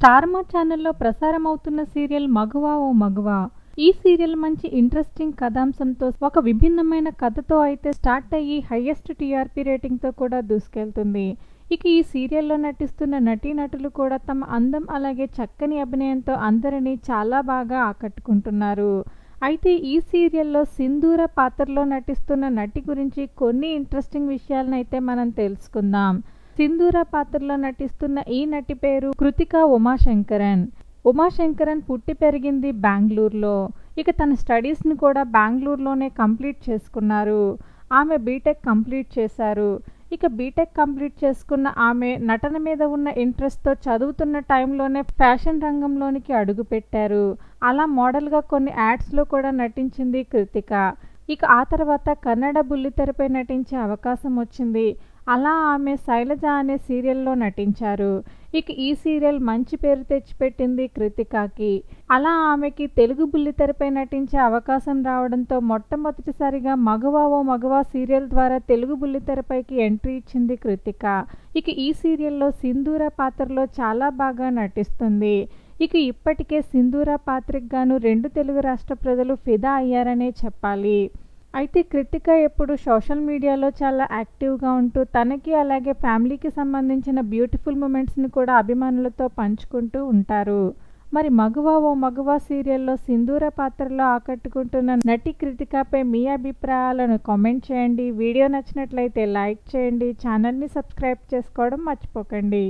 స్టార్మా ఛానల్లో ప్రసారం అవుతున్న సీరియల్ మగువా ఓ మగువా. ఈ సీరియల్ మంచి ఇంట్రెస్టింగ్ కథాంశంతో ఒక విభిన్నమైన కథతో అయితే స్టార్ట్ అయ్యి హైయెస్ట్ టీఆర్పీ రేటింగ్తో కూడా దూసుకెళ్తుంది. ఇక ఈ సీరియల్లో నటిస్తున్న నటీనటులు కూడా తమ అందం అలాగే చక్కని అభినయంతో అందరినీ చాలా బాగా ఆకట్టుకుంటున్నారు. అయితే ఈ సీరియల్లో సింధూర పాత్రలో నటిస్తున్న నటి గురించి కొన్ని ఇంట్రెస్టింగ్ విషయాలను అయితే మనం తెలుసుకుందాం. సింధూర పాత్రలో నటిస్తున్న ఈ నటి పేరు కృతిక ఉమాశంకరన్. ఉమాశంకరన్ పుట్టి పెరిగింది బెంగళూరులో. ఇక తన స్టడీస్ని కూడా బెంగళూరులోనే కంప్లీట్ చేసుకున్నారు. ఆమె బీటెక్ కంప్లీట్ చేశారు. ఇక బీటెక్ కంప్లీట్ చేసుకున్న ఆమె నటన మీద ఉన్న ఇంట్రెస్ట్తో చదువుతున్న టైంలోనే ఫ్యాషన్ రంగంలోనికి అడుగుపెట్టారు అలా మోడల్గా కొన్ని యాడ్స్లో కూడా నటించింది కృతిక. ఇక ఆ తర్వాత కన్నడ బుల్లితెరపై నటించే అవకాశం వచ్చింది. అలా ఆమె శైలజ అనే సీరియల్లో నటించారు. ఇక ఈ సీరియల్ మంచి పేరు తెచ్చిపెట్టింది కృతికాకి. అలా ఆమెకి తెలుగు బుల్లితెరపై నటించే అవకాశం రావడంతో మొట్టమొదటిసారిగా మగవా ఓ మగవా సీరియల్ ద్వారా తెలుగు బుల్లితెరపైకి ఎంట్రీ ఇచ్చింది కృతిక. ఇక ఈ సీరియల్లో సింధూర పాత్రలో చాలా బాగా నటిస్తుంది. ఇక ఇప్పటికే సింధూర పాత్రకు గాను రెండు తెలుగు రాష్ట్ర ప్రజలు ఫిదా అయ్యారనే చెప్పాలి. అయితే కృతిక ఎప్పుడు సోషల్ మీడియాలో చాలా యాక్టివ్గా ఉంటూ తనకి అలాగే ఫ్యామిలీకి సంబంధించిన బ్యూటిఫుల్ మూమెంట్స్ని కూడా అభిమానులతో పంచుకుంటూ ఉంటారు. మరి మగువా ఓ మగువా సీరియల్లో సింధూర పాత్రలో ఆకట్టుకుంటున్న నటి కృతికపై మీ అభిప్రాయాలను కామెంట్ చేయండి. వీడియో నచ్చినట్లయితే లైక్ చేయండి. ఛానల్ని సబ్స్క్రైబ్ చేసుకోవడం మర్చిపోకండి.